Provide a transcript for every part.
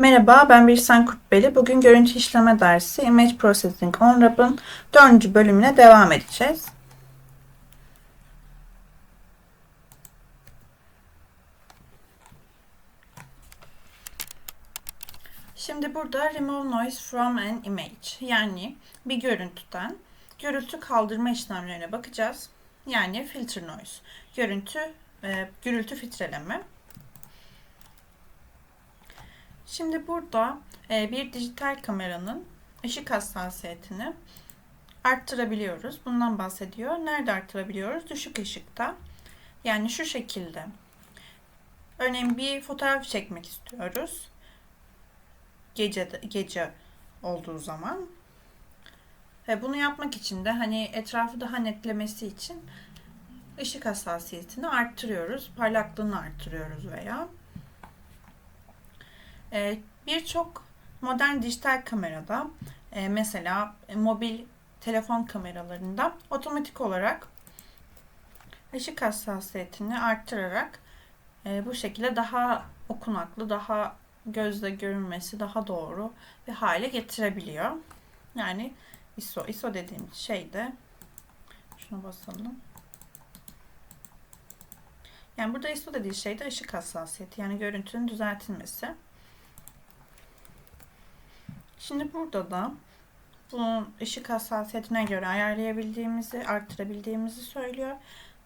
Merhaba, ben Birsen Kurtbeli. Bugün görüntü işleme dersi Image Processing on Rap'ın 4. bölümüne devam edeceğiz. Şimdi burada Remove Noise from an Image yani bir görüntüden gürültü kaldırma işlemlerine bakacağız. Yani filter noise, görüntü, e, gürültü filtreleme. Şimdi burada e, bir dijital kameranın ışık hassasiyetini arttırabiliyoruz. Bundan bahsediyor. Nerede arttırabiliyoruz? Düşük ışıkta. Yani şu şekilde. Örneğin bir fotoğraf çekmek istiyoruz. Gece gece olduğu zaman. Ve bunu yapmak için de hani etrafı daha netlemesi için ışık hassasiyetini arttırıyoruz. Parlaklığını arttırıyoruz veya Birçok modern dijital kamerada e, mesela e, mobil telefon kameralarında otomatik olarak ışık hassasiyetini arttırarak e, bu şekilde daha okunaklı, daha gözle görünmesi daha doğru bir hale getirebiliyor. Yani ISO, ISO dediğim şey de şuna basalım. Yani burada ISO dediği şey de ışık hassasiyeti yani görüntünün düzeltilmesi. Şimdi burada da bunun ışık hassasiyetine göre ayarlayabildiğimizi, arttırabildiğimizi söylüyor.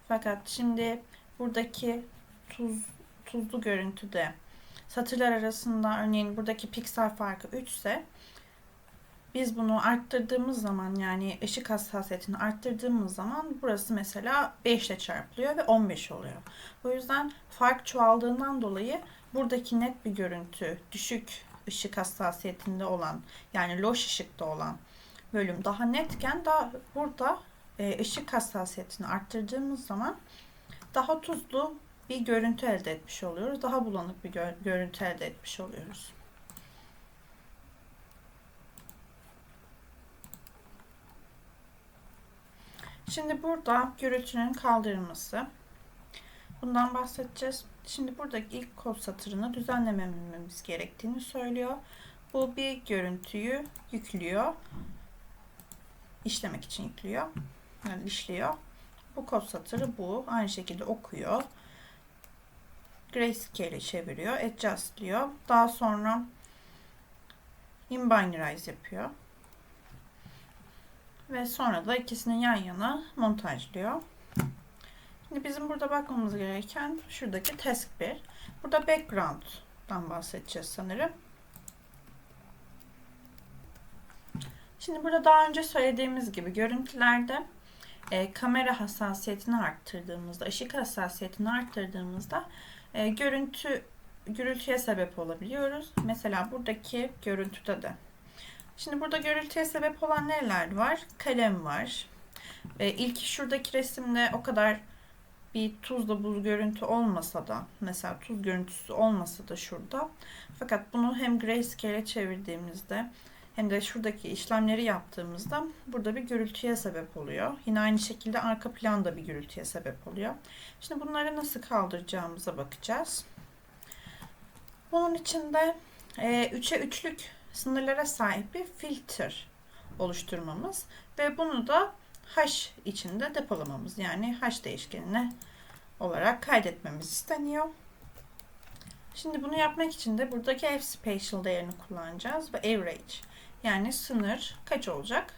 Fakat şimdi buradaki tuz, tuzlu görüntüde satırlar arasında örneğin buradaki piksel farkı 3 ise biz bunu arttırdığımız zaman yani ışık hassasiyetini arttırdığımız zaman burası mesela 5 ile çarpılıyor ve 15 oluyor. O yüzden fark çoğaldığından dolayı buradaki net bir görüntü düşük ışık hassasiyetinde olan yani loş ışıkta olan bölüm daha netken daha burada e, ışık hassasiyetini arttırdığımız zaman daha tuzlu bir görüntü elde etmiş oluyoruz. Daha bulanık bir gö görüntü elde etmiş oluyoruz. Şimdi burada gürültünün kaldırılması. Bundan bahsedeceğiz. Şimdi buradaki ilk kod satırını düzenlememiz gerektiğini söylüyor. Bu bir görüntüyü yüklüyor. İşlemek için yüklüyor. Yani işliyor. Bu kod satırı bu. Aynı şekilde okuyor. Grayscale çeviriyor. Adjust. Daha sonra inbinarize yapıyor. Ve sonra da ikisini yan yana montajlıyor. Şimdi bizim burada bakmamız gereken şuradaki task 1. Burada background'dan bahsedeceğiz sanırım. Şimdi burada daha önce söylediğimiz gibi görüntülerde e, kamera hassasiyetini arttırdığımızda, ışık hassasiyetini arttırdığımızda e, görüntü gürültüye sebep olabiliyoruz. Mesela buradaki görüntüde de. Şimdi burada gürültüye sebep olan neler var? Kalem var. E, ilk şuradaki resimde o kadar bir tuzla buz görüntü olmasa da mesela tuz görüntüsü olmasa da şurada fakat bunu hem grayscale'e çevirdiğimizde hem de şuradaki işlemleri yaptığımızda burada bir gürültüye sebep oluyor. Yine aynı şekilde arka planda bir gürültüye sebep oluyor. Şimdi bunları nasıl kaldıracağımıza bakacağız. Bunun için de 3'e 3'lük sınırlara sahip bir filter oluşturmamız ve bunu da hash içinde depolamamız yani hash değişkenine olarak kaydetmemiz isteniyor. Şimdi bunu yapmak için de buradaki f spatial değerini kullanacağız ve average yani sınır kaç olacak?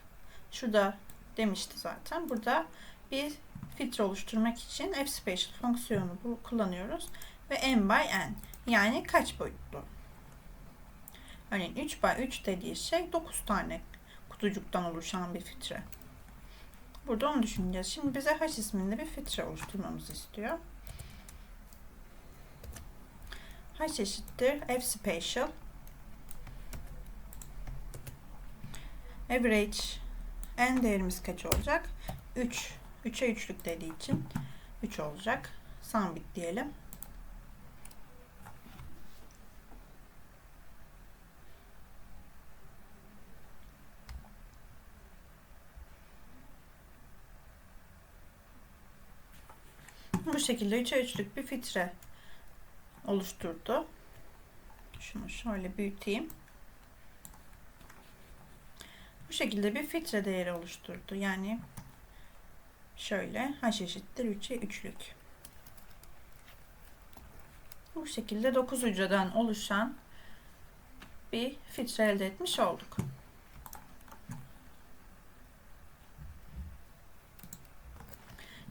Şurada demişti zaten. Burada bir filtre oluşturmak için f spatial fonksiyonu kullanıyoruz ve n by n yani kaç boyutlu. Örneğin 3 by 3 dediği şey 9 tane kutucuktan oluşan bir filtre. Burada onu düşüneceğiz. Şimdi bize H isminde bir filtre oluşturmamızı istiyor. H eşittir F spatial average n değerimiz kaç olacak? 3. 3'e 3'lük dediği için 3 olacak. Sambit diyelim. Bu şekilde 3'e 3'lük bir filtre oluşturdu. Şunu şöyle büyüteyim. Bu şekilde bir filtre değeri oluşturdu. Yani şöyle h eşittir 3'e 3'lük. Bu şekilde 9 hücreden oluşan bir filtre elde etmiş olduk.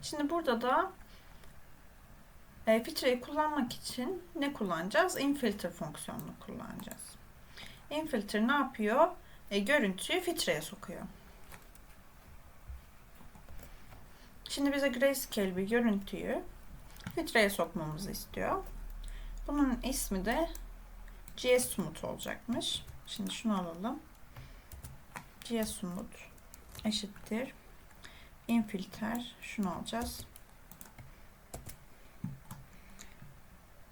Şimdi burada da e, filtreyi kullanmak için ne kullanacağız? Infiltre fonksiyonunu kullanacağız. Infiltre ne yapıyor? E, görüntüyü filtreye sokuyor. Şimdi bize grayscale bir görüntüyü filtreye sokmamızı istiyor. Bunun ismi de GS Smooth olacakmış. Şimdi şunu alalım. GS Smooth eşittir. Infilter şunu alacağız.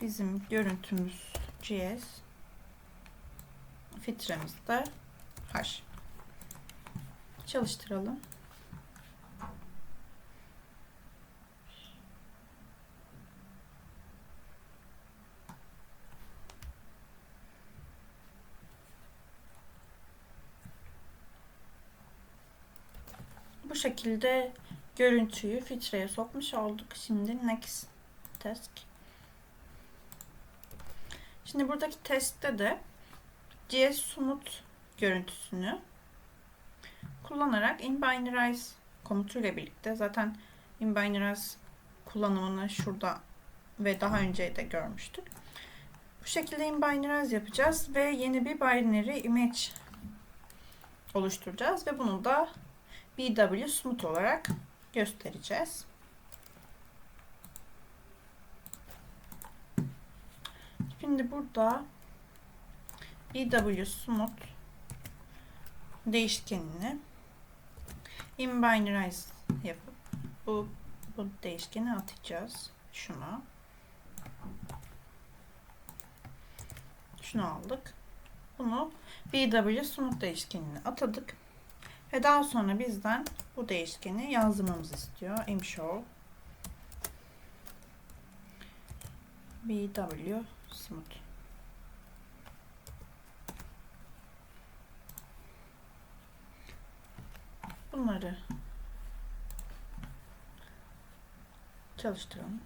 Bizim görüntümüz GS filtremiz de H. Çalıştıralım. Bu şekilde görüntüyü filtreye sokmuş olduk. Şimdi next task. Şimdi buradaki testte de GS Smooth görüntüsünü kullanarak inbinarize komutuyla birlikte zaten inbinarize kullanımını şurada ve daha önce de görmüştük. Bu şekilde inbinarize yapacağız ve yeni bir binary image oluşturacağız ve bunu da BW Smooth olarak göstereceğiz. Şimdi burada BW Smooth değişkenini inbinarize yapıp bu, bu değişkeni atacağız. Şuna. Şunu aldık. Bunu BW Smooth değişkenine atadık. Ve daha sonra bizden bu değişkeni yazdırmamızı istiyor. imshow bw smooth bunları çalıştıralım.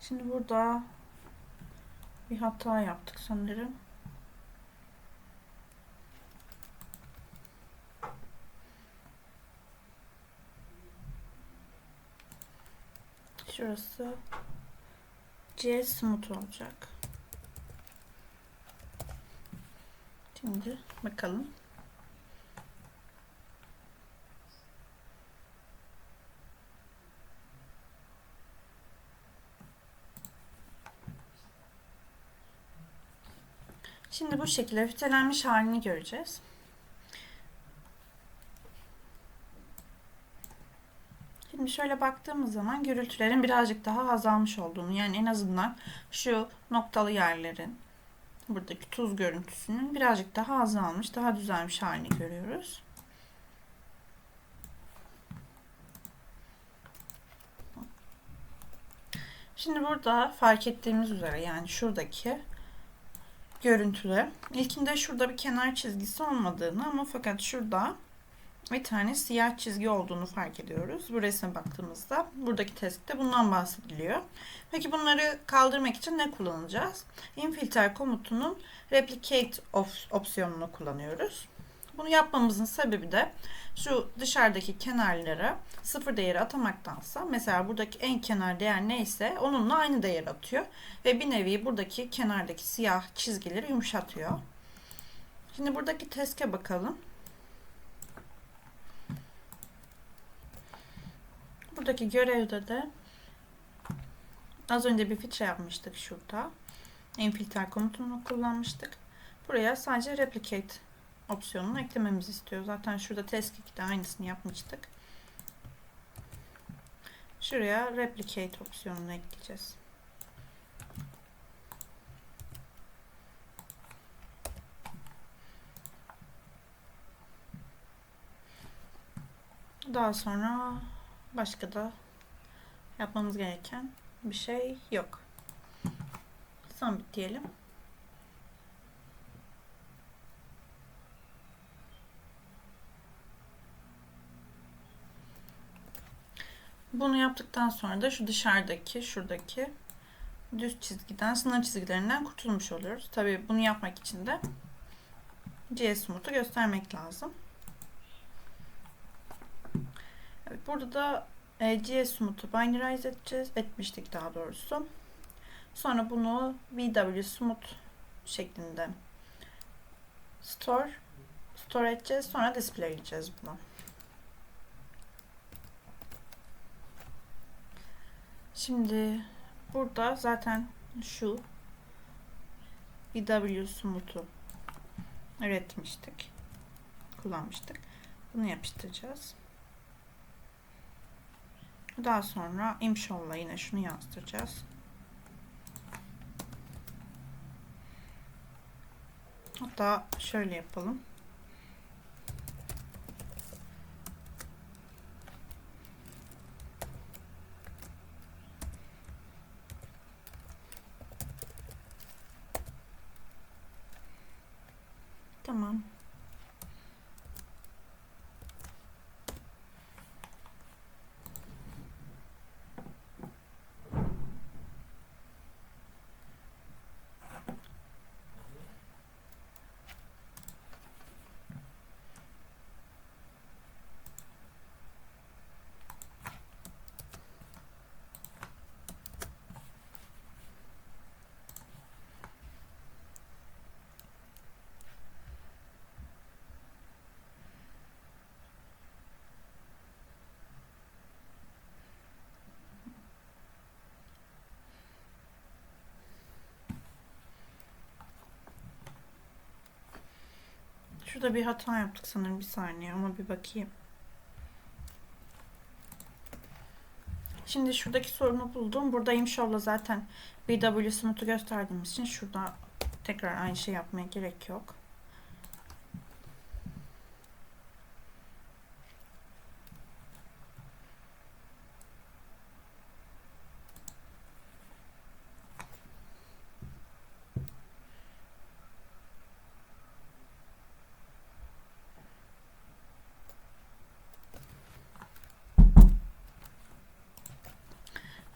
Şimdi burada bir hata yaptık sanırım. Şurası C smooth olacak. Şimdi bakalım. Şimdi bu şekilde filtrelenmiş halini göreceğiz. Şimdi şöyle baktığımız zaman gürültülerin birazcık daha azalmış olduğunu yani en azından şu noktalı yerlerin buradaki tuz görüntüsünün birazcık daha azalmış, daha düzelmiş halini görüyoruz. Şimdi burada fark ettiğimiz üzere yani şuradaki görüntüde ilkinde şurada bir kenar çizgisi olmadığını ama fakat şurada bir tane siyah çizgi olduğunu fark ediyoruz. Bu resme baktığımızda buradaki testte bundan bahsediliyor. Peki bunları kaldırmak için ne kullanacağız? Infilter komutunun replicate opsiyonunu kullanıyoruz. Bunu yapmamızın sebebi de şu dışarıdaki kenarlara sıfır değeri atamaktansa mesela buradaki en kenar değer neyse onunla aynı değer atıyor. Ve bir nevi buradaki kenardaki siyah çizgileri yumuşatıyor. Şimdi buradaki teske bakalım. Buradaki görevde de az önce bir filtre yapmıştık şurada. Infilter komutunu kullanmıştık. Buraya sadece replicate opsiyonunu eklememizi istiyor. Zaten şurada test 2'de aynısını yapmıştık. Şuraya replicate opsiyonunu ekleyeceğiz. Daha sonra Başka da yapmamız gereken bir şey yok. Sabit diyelim. Bunu yaptıktan sonra da şu dışarıdaki, şuradaki düz çizgiden, sınır çizgilerinden kurtulmuş oluyoruz. Tabii bunu yapmak için de Smooth'u göstermek lazım. Evet, burada da e, GS Smooth'u binarize edeceğiz. Etmiştik daha doğrusu. Sonra bunu VW Smooth şeklinde store store edeceğiz. Sonra display edeceğiz bunu. Şimdi burada zaten şu VW Smooth'u üretmiştik. Kullanmıştık. Bunu yapıştıracağız. Daha sonra imşolla yine şunu yazdıracağız. Hatta şöyle yapalım. Şurada bir hata yaptık sanırım bir saniye ama bir bakayım. Şimdi şuradaki sorunu buldum. Burada imşovla zaten BW Smooth'u gösterdiğimiz için şurada tekrar aynı şey yapmaya gerek yok.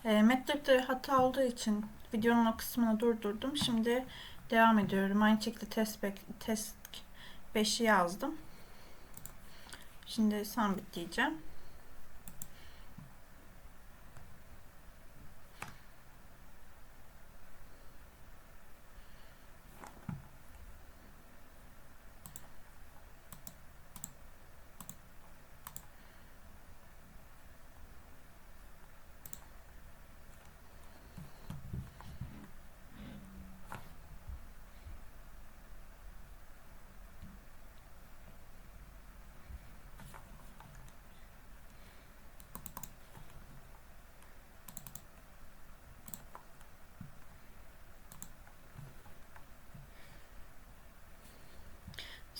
E, MATLAB'de hata olduğu için videonun o kısmını durdurdum. Şimdi devam ediyorum. Aynı şekilde test, test 5'i yazdım. Şimdi sabit diyeceğim.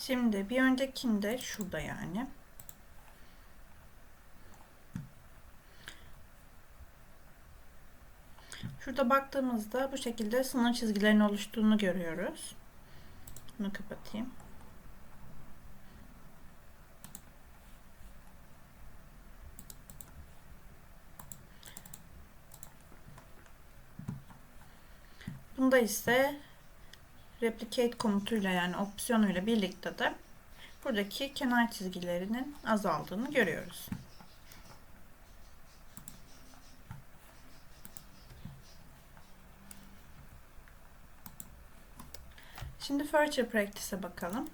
Şimdi bir öncekinde şurada yani. Şurada baktığımızda bu şekilde sınır çizgilerinin oluştuğunu görüyoruz. Bunu kapatayım. Bunda ise replicate komutuyla yani opsiyonuyla birlikte de buradaki kenar çizgilerinin azaldığını görüyoruz. Şimdi Future Practice'e bakalım.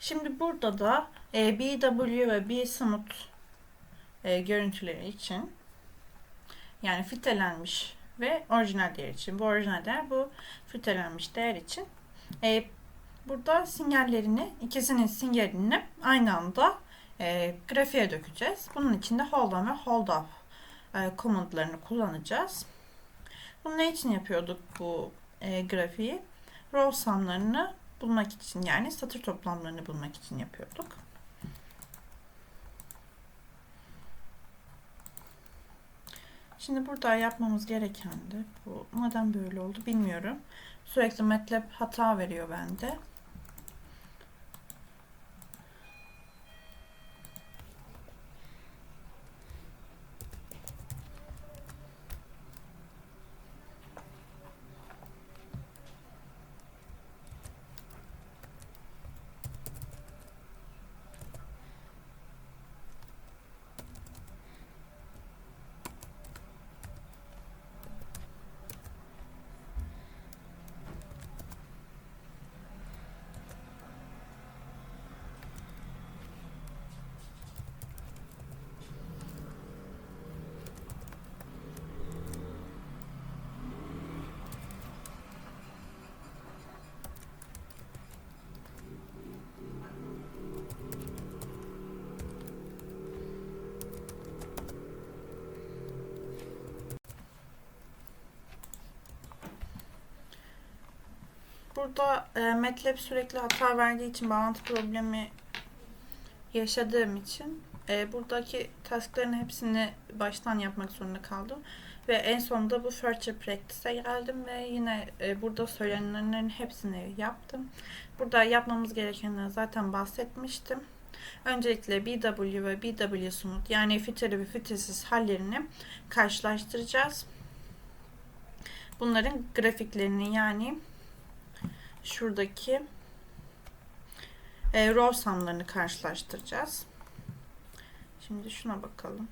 Şimdi burada da e, BW ve B Smooth e, görüntüleri için yani filtrelenmiş ve orijinal değer için. Bu orijinal değer bu filtrelenmiş değer için. E, burada sinyallerini, ikisinin sinyalini aynı anda e, grafiğe dökeceğiz. Bunun için de hold on ve hold off e, komutlarını kullanacağız. Bunu ne için yapıyorduk bu e, grafiği? Row sumlarını bulmak için yani satır toplamlarını bulmak için yapıyorduk. Şimdi burada yapmamız gereken de bu. Neden böyle oldu bilmiyorum. Sürekli MATLAB hata veriyor bende. Burada e, MATLAB sürekli hata verdiği için bağlantı problemi yaşadığım için e, buradaki taskların hepsini baştan yapmak zorunda kaldım. Ve en sonunda bu Future Practice'e geldim ve yine e, burada söylenenlerin hepsini yaptım. Burada yapmamız gerekenleri zaten bahsetmiştim. Öncelikle BW ve BW Smooth yani filtreli ve filtresiz hallerini karşılaştıracağız. Bunların grafiklerini yani şuradaki e, row sumlarını karşılaştıracağız. Şimdi şuna bakalım.